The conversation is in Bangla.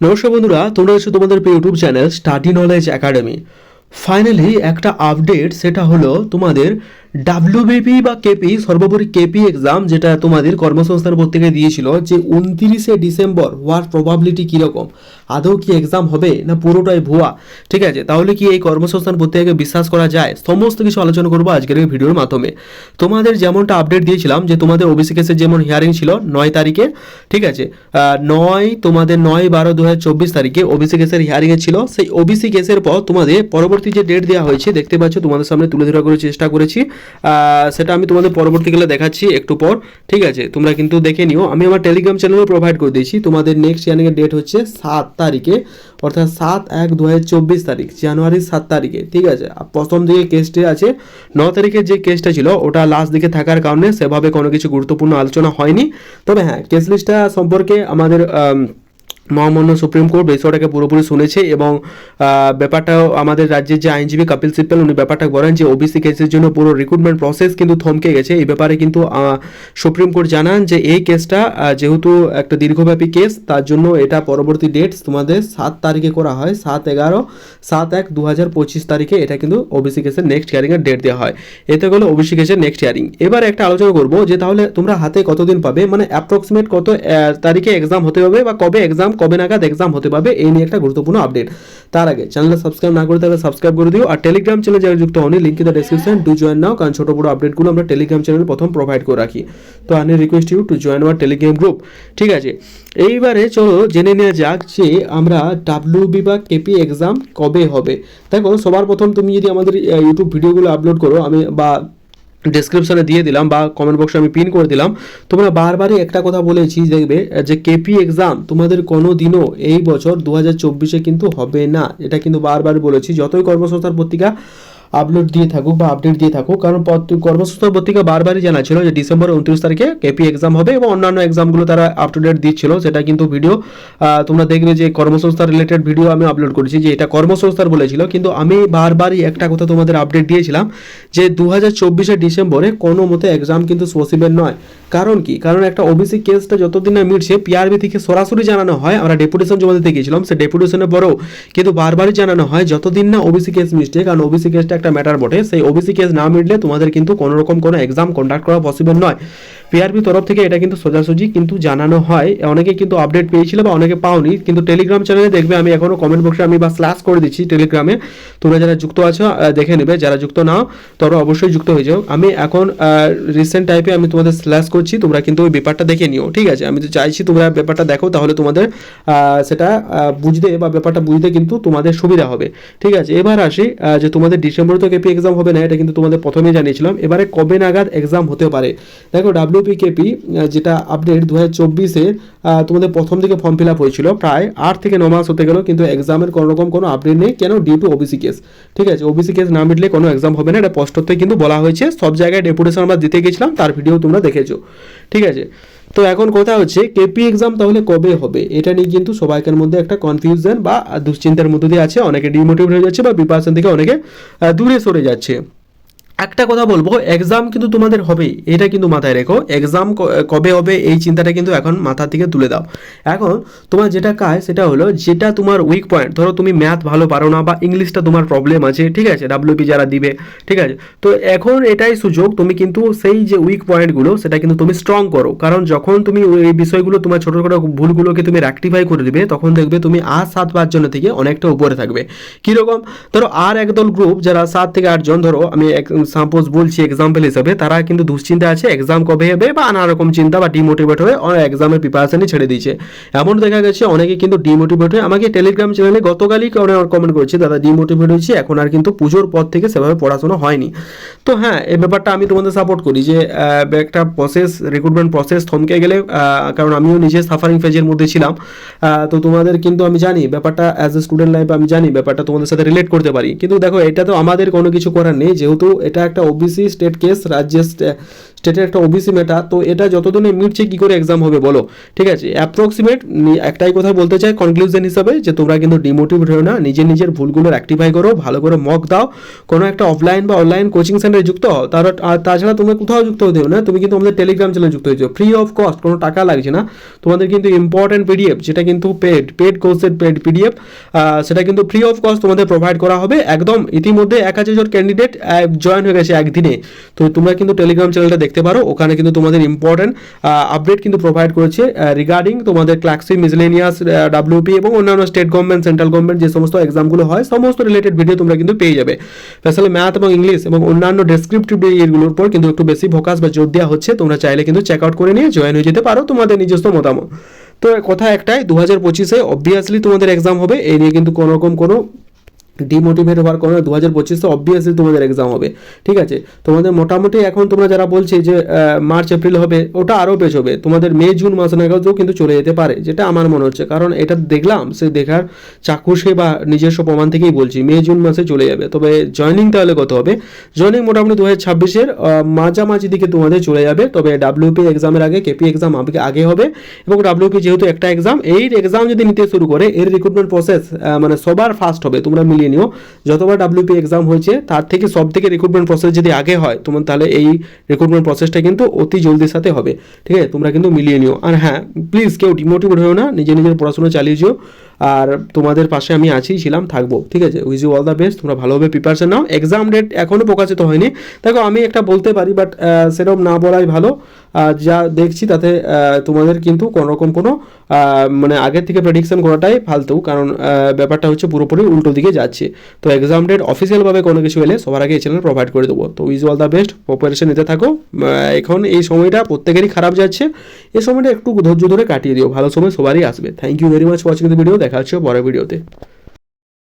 নমস্কার বন্ধুরা, তোমরা হচ্ছে তোমাদের YouTube channel study knowledge academy. Finally একটা আপডেট সেটা হলো তোমাদের ডাব্লিউবিপি বা কেপি সর্বোপরি কেপি এক্সাম যেটা তোমাদের কর্মসংস্থান পত্রিকায় দিয়েছিল যে উনত্রিশে ডিসেম্বর হওয়ার প্রবাবিলিটি কীরকম? আদৌ কি এক্সাম হবে না পুরোটাই ভুয়া? ঠিক আছে, তাহলে কি এই কর্মসংস্থান পত্রিকাকে বিশ্বাস করা যায়? সমস্ত কিছু আলোচনা করব আজকের এই ভিডিওর মাধ্যমে। তোমাদের যেমনটা আপডেট দিয়েছিলাম যে তোমাদের ওবিসি কেসের যেমন হিয়ারিং ছিল নয় তারিখে, ঠিক আছে নয়, তোমাদের নয় বারো দু তারিখে ওবিসি কেসের হিয়ারিংয়ে ছিল। সেই ওবিসি কেসের পর তোমাদের পরবর্তী যে ডেট দেওয়া হয়েছে, দেখতে পাচ্ছ তোমাদের সামনে তুলে ধরা করে চেষ্টা করেছি। সেটা আমি তোমাদের পরবর্তীকালে দেখাচ্ছি একটু পর ঠিক আছে? তোমরা কিন্তু দেখে নিও। আমি আমার টেলিগ্রাম চ্যানেলে প্রোভাইড করে দিয়েছি। তোমাদের নেক্সট হিয়ারিংয়ের ডেট হচ্ছে সাত তারিখে অর্থাৎ সাত এক দু তারিখ জানুয়ারির সাত তারিখে ঠিক আছে? প্রথম দিকে কেসটি আছে ন তারিখের যে কেসটা ছিল ওটা লাস্ট দিকে থাকার কারণে সেভাবে কোনো কিছু গুরুত্বপূর্ণ আলোচনা হয়নি। তবে হ্যাঁ কেস লিস্টটা সম্পর্কে আমাদের আম, মহামান্য সুপ্রিম কোর্ট বিষয়টাকে পুরোপুরি শুনেছে এবং আহ, ব্যাপারটাও আমাদের রাজ্যের যে আইনজীবী কপিল সিব্বল উনি ব্যাপারটা বলেন যে ওবিসি কেসের জন্য পুরো রিক্রুটমেন্ট প্রসেস কিন্তু থমকে গেছে। এই ব্যাপারে কিন্তু সুপ্রিম কোর্ট জানান যে এই কেসটা যেহেতু একটা দীর্ঘব্যাপী কেস তার জন্য এটা পরবর্তী ডেট তোমাদের সাত তারিখে করা হয়। সাত এগারো সাত এক দু হাজার পঁচিশ তারিখে এটা কিন্তু ওবিসি কেসের নেক্সট হিয়ারিংয়ের ডেট দেওয়া হয়। এতে গেলো ওবিসি কেসের নেক্সট হিয়ারিং এবার একটা আলোচনা করব যে তাহলে তোমরা হাতে কতদিন পাবে? মানে অ্যাপ্রক্সিমেট কত তারিখে এক্সাম হতে হবে বা কবে এক্সাম কবে নাগাদ এক্সাম হতে পারবে, এই নিয়ে একটা গুরুত্বপূর্ণ আপডেট তার আগে চ্যানেল সাবস্ক্রাইব না করে তাহলে সাবস্ক্রাইব করে দিও, আর টেলিগ্রাম চ্যানেল যারা যুক্ত হনি link in description to join now কারণ ছোটো বড় আপডেটগুলো আমরা টেলিগ্রাম চ্যানেলে প্রথম প্রোভাইড করে রাখি। তো আমি request you to join our Telegram group ঠিক আছে, এইবারে চলো জেনে নেওয়া যাক যে আমরা ডাব্লিউবি বা কেপি এক্সাম কবে হবে। দেখো, সবার প্রথম তুমি যদি আমাদের ইউটিউব ভিডিওগুলো আপলোড করো, আমি বা ডেসক্রিপশনে দিয়ে দিলাম বা কমেন্ট বক্সে আমি পিন করে দিলাম। তোমরা বারবারই একটা কথা বলেছি, দেখবে, যে কেপি এক্সাম তোমাদের কোনো দিনও এই বছর দু হাজার কিন্তু হবে না। এটা কিন্তু বারবার বলেছি, যতই কর্মসংস্থান পত্রিকা আপলোড দিয়ে থাকুক বা আপডেট দিয়ে থাকুক। কারণ কর্মসংস্থান পত্রিকা বারবারই জানা ছিল যে ডিসেম্বর উনত্রিশ তারিখে কেপি এক্সাম হবে এবং অন্যান্য এক্সামগুলো তারা আপ টু ডেট দিচ্ছিল। সেটা কিন্তু ভিডিও তোমরা দেখবে যে কর্মসংস্থা রিলেটেড ভিডিও আমি আপলোড করেছি যে এটা কর্মসংস্থার বলেছিল। কিন্তু আমি বারবারই একটা কথা তোমাদের আপডেট দিয়েছিলাম যে দু হাজার চব্বিশে ডিসেম্বরে কোনো মতে এক্সাম কিন্তু পসিবল নয়। কারণ কি? কারণ একটা ওবিসি কেসটা যতদিন না মিটছে পিআরবি থেকে সরাসরি জানানো হয়, আমরা ডেপুটেশন জমা দিতে গিয়েছিলাম সে ডেপুটেশনের পরেও কিন্তু বারবারই জানানো হয়, যতদিন না ওবিসি কেস মিটছে, কারণ ওবিসি কেসটা একটা ম্যাটার বটে, সেই ওবিসি কেস না মিটলে তোমাদের কিন্তু কোনোরকম কোনো এক্সাম কন্ডাক্ট করা পসিবল নয়। পিআরবি তরফ থেকে এটা কিন্তু সোজাসুজি কিন্তু জানানো হয়। অনেকে কিন্তু আপডেট পেয়েছিল বা অনেকে পাওনি, কিন্তু টেলিগ্রাম চ্যানেলে দেখবে, আমি এখনও কমেন্ট বক্সে আমি বা স্ল্যাশ করে দিচ্ছি টেলিগ্রামে তোমরা যারা যুক্ত আছো দেখে নেবে, যারা যুক্ত নাও, তোমরা অবশ্যই যুক্ত হয়ে যাও। আমি এখন রিসেন্ট টাইপে আমি তোমাদের স্ল্যাশ করছি, তোমরা কিন্তু ওই ব্যাপারটা দেখে নিও, ঠিক আছে? আমি তো চাইছি তোমরা ব্যাপারটা দেখো, তাহলে তোমাদের সেটা বুঝতে বা ব্যাপারটা বুঝতে কিন্তু তোমাদের সুবিধা হবে, ঠিক আছে? এবার আসি যে তোমাদের ডিসেম্বরে তো কেপি এক্সাম হবে না, এটা কিন্তু তোমাদের প্রথমেই জানিয়েছিলাম। এবারে কবে নাগাদ এক্সাম হতে পারে? দেখো ডাব্লিউপি কেপি যেটা আপডেট দু হাজার চব্বিশে তোমাদের প্রথম দিকে ফর্ম ফিল আপ হয়েছিল। প্রায় আট থেকে ন মাস হতে গেল, কিন্তু এক্সামের কোনো রকম কোনো আপডেট নেই। কেন? ডিউ টু ওবিসি কেস ঠিক আছে ওবিসি কেস না মিটলে কোনো এক্সাম হবে না। এটা স্পষ্টতই কিন্তু বলা হয়েছে। সব জায়গায় ডেপুটেশন আমরা দিতে গেছিলাম, তার ভিডিও তোমরা দেখেছ। ঠিক আছে, তো এখন কথা হচ্ছে কেপি এক্সাম তাহলে কবে হবে? এটা নিয়ে কিন্তু সবাইকার মধ্যে একটা কনফিউশন বা দুশ্চিন্তার মধ্যে দিয়ে আছে। অনেকে ডিমোটিভেট হয়ে যাচ্ছে বা প্রিপারেশন থেকে অনেকে দূরে সরে যাচ্ছে। একটা কথা বলব এক্সাম কিন্তু তোমাদের হবেই এটা কিন্তু মাথায় রেখো। এক্সাম কবে হবে, এই চিন্তাটা কিন্তু এখন মাথা থেকে তুলে দাও। এখন তোমার যেটা কাজ, সেটা হলো যেটা তোমার উইক পয়েন্ট ধরো তুমি ম্যাথ ভালো পারো না বা ইংলিশটা তোমার প্রবলেম আছে, ঠিক আছে ডাব্লিউপি যারা দিবে, ঠিক আছে। তো এখন এটাই সুযোগ, তুমি কিন্তু সেই যে উইক পয়েন্টগুলো সেটা কিন্তু তুমি স্ট্রং করো। কারণ যখন তুমি এই বিষয়গুলো, তোমার ছোটো ছোটো ভুলগুলোকে তুমি র্যাক্টিফাই করে দিবে, তখন দেখবে তুমি আর সাত পাঁচজন থেকে অনেকটা উপরে থাকবে। কীরকম? ধরো আর একদল গ্রুপ যারা সাত থেকে আটজন ধরো আমি সাপোজ বলছি এক্সাম্পল হিসাবে, তারা কিন্তু দুশ্চিন্তা আছে এক্সাম কবে হবে বা নানা রকম চিন্তা বা ডিমোটিভেট হয়ে অনেক এক্সামের প্রিপারেশনই ছেড়ে দিয়েছে। এমন দেখা গেছে, অনেকে কিন্তু ডিমোটিভেট হয়ে, আমাকে টেলিগ্রাম চ্যানেলে গতকালই কমেন্ট করেছে, দাদা ডিমোটিভেট হয়েছে, এখন আর কিন্তু পুজোর পর থেকে সেভাবে পড়াশোনা হয়নি। তো হ্যাঁ এই ব্যাপারটা আমি তোমাদের সাপোর্ট করি যে একটা প্রসেস রিক্রুটমেন্ট প্রসেস থমকে গেলে কারণ আমিও নিজে সাফারিং ফেজের মধ্যে ছিলাম। তো তোমাদের কিন্তু আমি জানি, ব্যাপারটা অ্যাজ এ স্টুডেন্ট লাইফ আমি জানি, ব্যাপারটা তোমাদের সাথে রিলেট করতে পারি। কিন্তু দেখো, এটা তো আমাদের কোনো কিছু করার নেই, যেহেতু এটা একটা ওবিসি স্টেট কেস রাজ্যের স্টেটের একটা ওবিসি মেটা তো এটা যতদিনে মিটছে কী করে এক্সাম হবে বলো? ঠিক আছে অ্যাপ্রক্সিমেট একটাই কথা বলতে চাই কনক্লুশন হিসাবে, যে তোমরা কিন্তু ডিমোটিভেট হও না নিজের নিজের ভুলগুলো রেক্টিফাই করো, ভালো করে মক দাও। কোনো একটা অফলাইন বা অনলাইন কোচিং সেন্টারে যুক্ত হও, তার, আর তাছাড়া তুমি কোথাও যুক্ত হতে না, তুমি কিন্তু আমাদের টেলিগ্রাম চ্যানেলে যুক্ত হয়েছো। ফ্রি অফ কস্ট কোনো টাকা লাগছে না। তোমাদের কিন্তু ইম্পর্টেন্ট পিডিএফ যেটা কিন্তু পেড পেড কোর্সের পেড পিডিএফ সেটা কিন্তু ফ্রি অফ কস্ট তোমাদের প্রোভাইড করা হবে। একদম ইতিমধ্যে এক হাজার ক্যান্ডিডেট জয়েন হয়ে গেছে একদিনে। তো তোমরা কিন্তু টেলিগ্রাম চ্যানেলটা দেখতে পারো। ওখানে কিন্তু তোমাদের ইম্পর্টেন্ট আপডেট কিন্তু প্রোভাইড করেছে রিগার্ডিং তোমাদের ক্লাক্সি মিসলেনিয়াস ডাব্লিউপি এবং অন্যান্য স্টেট গভর্নমেন্ট সেন্ট্রাল গভর্নমেন্ট যে সমস্ত এক্সামগুলো হয়, সমস্ত রিলেটেড ভিডিও তোমরা কিন্তু পেয়ে যাবে। স্পেশালি ম্যাথ এবং ইংলিশ এবং অন্যান্য ডেসক্রিপটিভ এগুলোর উপর কিন্তু একটু বেশি ফোকাস বা জোর দেওয়া হচ্ছে, তোমরা চাইলে কিন্তু চেক আউট করে নিয়ে জয়েন হয়ে যেতে পারো তোমাদের নিজস্ব মতামত। তো কথা একটাই দু হাজার পঁচিশে অবভিয়াসলি তোমাদের এক্সাম হবে এই নিয়ে কিন্তু কোনো রকম কোনো ডিমোটিভেট হওয়ার কোনো দু হাজার পঁচিশে অবভিয়াসলি তোমাদের এক্সাম হবে। ঠিক আছে? তোমাদের মোটামুটি এখন তোমরা যারা বলছে যে মার্চ এপ্রিল হবে, ওটা আরও পেছবে তোমাদের মে জুন মাস নাগাদও কিন্তু চলে যেতে পারে, যেটা আমার মনে হচ্ছে। কারণ এটা দেখলাম, সে দেখার চাক্ষুষে বা নিজস্ব প্রমাণ থেকেই বলছি মে জুন মাসে চলে যাবে। তবে জয়নিং তাহলে কত হবে? জয়নিং মোটামুটি দু হাজার ছাব্বিশের মাঝামাঝি দিকে তোমাদের চলে যাবে। তবে ডাব্লিউপি এক্সামের আগে কেপি এক্সাম আমাকে আগে হবে। এবং ডাব্লিউপি যেহেতু একটা এক্সাম এই এক্সাম যদি নিতে শুরু করে, এর রিক্রুটমেন্ট প্রসেস মানে সবার ফার্স্ট হবে। তোমরা মিলিয়ে নিও। যতবার ডাব্লিউপি এক্সাম হয়েছে, তার থেকে সব থেকে রিক্রুটমেন্ট প্রসেস যদি আগে হয়, তোমার তাহলে এই রিক্রুটমেন্ট প্রসেসটা কিন্তু অতি জলদির সাথে হবে। ঠিক আছে? তোমরা কিন্তু মিলিয়ে নিও। আর হ্যাঁ প্লিজ কেউ ডিমোটিভেট হয়েও না নিজে নিজের পড়াশোনা চালিয়ে যেও। আর তোমাদের পাশে আমি আছি, ছিলাম, থাকব। ঠিক আছে? Wish you all the best তোমরা ভালোভাবে প্রিপারেশন নাও। এক্সাম ডেট এখনও প্রকাশিত হয়নি। দেখো, আমি একটা বলতে পারি বাট সেরকম না বলাই ভালো। যা দেখছি তাতে তোমাদের কিন্তু কোনোরকম কোনো মানে আগের থেকে প্রেডিকশন করাটাই ফালতু, কারণ ব্যাপারটা হচ্ছে পুরোপুরি উল্টো দিকে যাচ্ছে। তো এক্সাম ডেট অফিসিয়ালভাবে কোনো কিছু এলে সবার আগে এই চ্যানেল প্রোভাইড করে দেবো। তো wish all the best preparation নিতে থাকো। এখন এই সময়টা প্রত্যেকেরই খারাপ যাচ্ছে। এই সময়টা একটু ধৈর্য ধরে কাটিয়ে দিও, ভালো সময় সবারই আসবে। Thank you very much watching the video দেখা হচ্ছে পরের ভিডিওতে